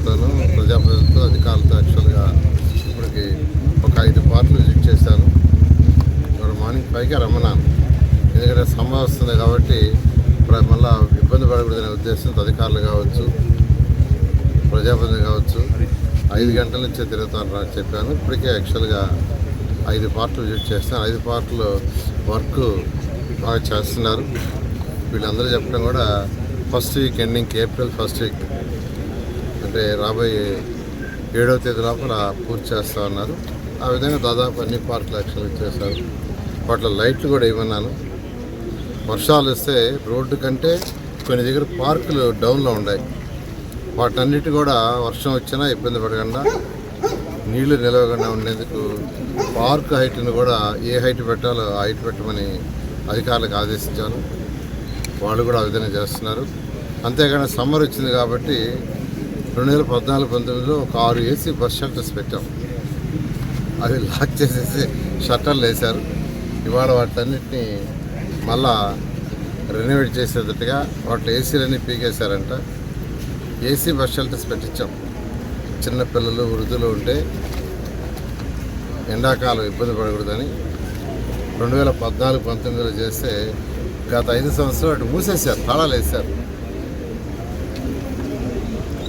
అధికారులతోనూ ప్రజాప్రతినిధులతో అధికారులతో యాక్చువల్గా ఇప్పటికి ఒక ఐదు పార్ట్లు విజిట్ చేశాను. ఇప్పుడు మార్నింగ్ పైకి రమ్మన్నాను ఎందుకంటే సమ్మ వస్తుంది కాబట్టి ఇప్పుడు మళ్ళీ ఇబ్బంది పడకూడదనే ఉద్దేశంతో అధికారులు కావచ్చు ప్రజాప్రతినిధులు కావచ్చు ఐదు గంటల నుంచే తిరుగుతాను చెప్పాను. ఇప్పటికే యాక్చువల్గా ఐదు పార్ట్లు విజిట్ చేస్తాను ఐదు పార్ట్లు వర్క్ బాగా చేస్తున్నారు. వీళ్ళందరూ చెప్పడం కూడా first week ending April first week. అంటే రాబోయే ఏడవ తేదీ లోపల పూర్తి చేస్తా ఉన్నారు ఆ విధంగా దాదాపు అన్ని పార్కులు యాక్షన్ ఇచ్చేసారు వాటిలో లైట్లు కూడా ఇవ్వన్నాను వర్షాలు వస్తే రోడ్డు కంటే కొన్ని దగ్గర పార్కులు డౌన్లో ఉన్నాయి. వాటన్నిటి కూడా వర్షం వచ్చినా ఇబ్బంది పడకుండా నీళ్ళు నిలవకుండా ఉండేందుకు పార్క్ హైట్ను కూడా ఏ హైట్ పెట్టాలో ఆ హైట్ పెట్టమని అధికారులకు ఆదేశించాను. వాళ్ళు కూడా ఆ విధంగా చేస్తున్నారు. అంతేకాని సమ్మర్ వచ్చింది కాబట్టి రెండు వేల పద్నాలుగు పంతొమ్మిదిలో ఒక ఆరు ఏసీ బస్ షెల్టర్స్ పెట్టాం. అవి లాక్ చేసేసి షట్టర్లు వేశారు. ఇవాళ వాటన్నిటిని మళ్ళా రెనోవేట్ చేసేటట్టుగా వాటి ఏసీలన్నీ పీకేశారంట. ఏసీ బస్ షెల్టర్స్ పెట్టించాం. చిన్నపిల్లలు వృద్ధులు ఉంటే ఎండాకాలం ఇబ్బంది పడకూడదని రెండు వేల పద్నాలుగు పంతొమ్మిదిలో చేస్తే గత ఐదు సంవత్సరాలు అటు మూసేశారు తాళాలు వేశారు.